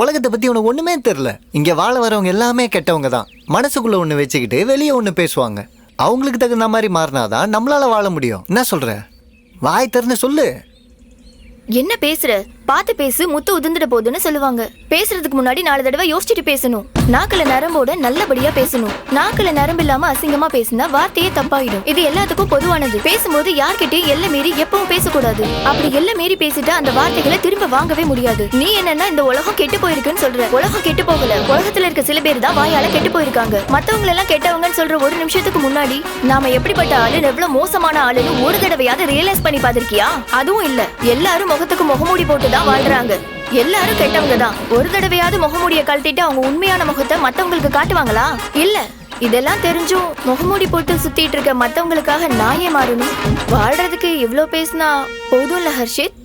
உலகத்தை பற்றி உனக்கு ஒன்றுமே தெரில இங்கே வாழ வரவங்க எல்லாமே கெட்டவங்க தான். மனசுக்குள்ளே ஒன்று வச்சுக்கிட்டு வெளியே ஒன்று பேசுவாங்க. அவங்களுக்கு தகுந்த மாதிரி மாறினாதான் நம்மளால் வாழ முடியும். என்ன சொல்கிற வாய் திறந்து சொல்லு. என்ன பேசுகிற பார்த்து பேசு முத்து உதிர்ந்துட போகுதுன்னு சொல்லுவாங்க. பேசுறதுக்கு முன்னாடி நாலு தடவை யோசிச்சுட்டு பேசணும். நாக்குல நரம்போட நல்லபடியா பேசணும். நாக்குல நரம்பு இல்லாம அசிங்கமா பேசினா வார்த்தையே தப்பாயிடும். இது எல்லாத்துக்கும் பொதுவானது. பேசும்போது யார்கிட்டயும் எல்லை மீறி எப்பவும் பேசக்கூடாது. அப்படி எல்லை மீறி பேசிட்டா அந்த வார்த்தைகளை திரும்ப வாங்கவே முடியாது. நீ என்னன்னா இந்த உலகம் கெட்டு போயிருக்குன்னு சொல்ற. உலகம் கெட்டு போகல. உலகத்துல இருக்க சில பேர் தான் வாயால கெட்டு போயிருக்காங்க. மத்தவங்க எல்லாம் கெட்டவங்கன்னு சொல்ற ஒரு நிமிஷத்துக்கு முன்னாடி நாம எப்படிப்பட்ட ஆளு எவ்வளவு மோசமான ஆளுன்னு ஒரு தடவையாவது ரியலைஸ் பண்ணி பாத்திருக்கியா அதுவும் இல்ல. எல்லாரும் முகத்துக்கு முகமூடி போட்டு தான் வாழ்றாங்க. எல்லாரும் கெட்டவங்க தான் ஒரு தடவையாவது முகமூடிய கழட்டிட்டு அவங்க உண்மையான முகத்தை மத்தவங்களுக்கு காட்டுவாங்களா? இல்ல இதெல்லாம் தெரிஞ்சும் முகமூடி போட்டு சுத்திட்டு இருக்க மத்தவங்களுக்காக நான் ஏன் மாறணும். வாழ்றதுக்கு இவ்ளோ பேசினா போதும்ல ஹர்ஷித்?